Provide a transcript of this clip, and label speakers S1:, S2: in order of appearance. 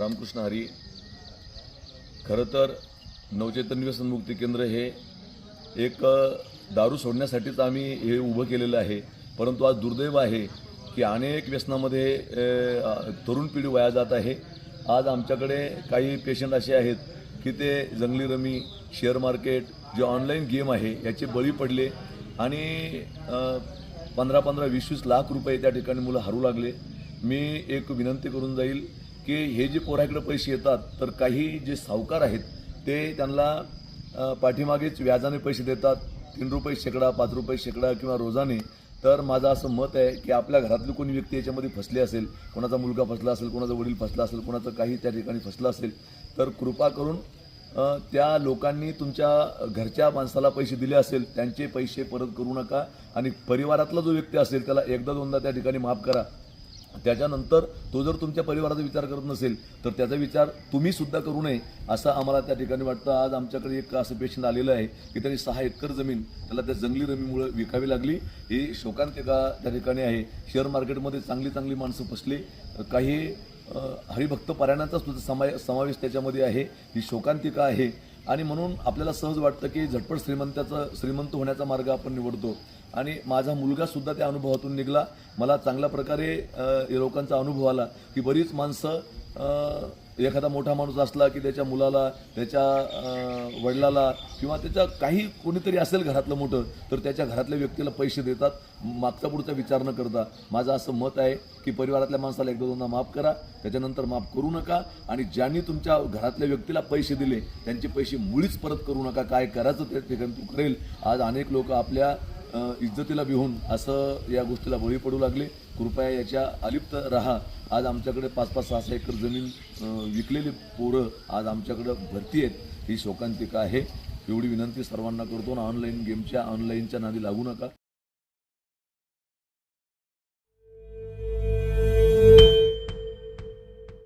S1: रामकृष्ण हरी खरं तर नवचैतन्य व्यसनमुक्ती केंद्र हे एक दारू सोडण्यासाठीच आम्ही हे उभं केलेलं आहे. परंतु आज दुर्दैव आहे की अनेक व्यसनामध्ये तरुण पिढी वाया जात आहे. आज आमच्याकडे काही पेशंट असे आहेत की ते जंगली रमी शेअर मार्केट जे ऑनलाईन गेम आहे याचे बळी पडले आणि पंधरा पंधरा वीस वीस लाख रुपये त्या ठिकाणी मुलं हरू लागले. मी एक विनंती करून जाईल की हे जे पोराकडे पैसे येतात तर काही जे सावकार आहेत ते त्यांना पाठीमागेच व्याजाने पैसे देतात. तीन रुपये शेकडा पाच रुपये शेकडा किंवा रोजाने. तर माझं असं मत आहे की आपल्या घरातली कोणी व्यक्ती याच्यामध्ये फसली असेल कोणाचा मुलगा फसला असेल कोणाचा वडील फसला असेल कोणाचं काही त्या ठिकाणी फसलं असेल तर कृपा करून त्या लोकांनी तुमच्या घरच्या माणसाला पैसे दिले असेल त्यांचे पैसे परत करू नका. आणि परिवारातला जो व्यक्ती असेल त्याला एकदा दोनदा त्या ठिकाणी माफ करा. त्याच्यानंतर तो जर तुमच्या परिवाराचा विचार करत नसेल तर त्याचा विचार तुम्ही सुद्धा करू नये असं आम्हाला त्या ठिकाणी वाटतं. आज आमच्याकडे एक असं पेशंट आलेलं आहे की त्यांनी सहा एकर जमीन त्याला त्या जंगली रमीमुळे विकावी लागली. ही शोकांतिका त्या ठिकाणी आहे. शेअर मार्केटमध्ये चांगली चांगली माणसं फसले. काही हरिभक्त पारायणाचा सुद्धा समाय समावेश त्याच्यामध्ये आहे. ही शोकांतिका आहे. आणि म्हणून आपल्याला सहज वाटतं की झटपट श्रीमंताचं श्रीमंत होण्याचा मार्ग आपण निवडतो. आणि माझा मुलगासुद्धा त्या अनुभवातून निघला. मला चांगल्या प्रकारे या लोकांचा अनुभव आला की बरीच माणसं एखादा मोठा माणूस असला की त्याच्या मुलाला त्याच्या वडिलाला किंवा त्याच्या काही कोणीतरी असेल घरातलं मोठं तर त्याच्या घरातल्या व्यक्तीला पैसे देतात. मागचा पुढचा विचार न करता माझं असं मत आहे की परिवारातल्या माणसाला एकदा दोनदा माफ करा त्याच्यानंतर माफ करू नका आणि ज्यांनी तुमच्या घरातल्या व्यक्तीला पैसे दिले त्यांचे पैसे मुळीच परत करू नका. काय करायचं त्या ठिकाणी तू करेल. आज अनेक लोक आपल्या इज्जतीला भिवून असं या गोष्टीला बळी पडू लागले. कृपया याच्या अलिप्त राहा. आज आमच्याकडे पाच पाच सहा सहा एकर जमीन विकलेली पोरं आज आमच्याकडं भरती आहेत. ही शोकांतिका आहे. एवढी विनंती सर्वांना करतो ना ऑनलाईन गेमच्या ऑनलाईनच्या नादी लागू नका.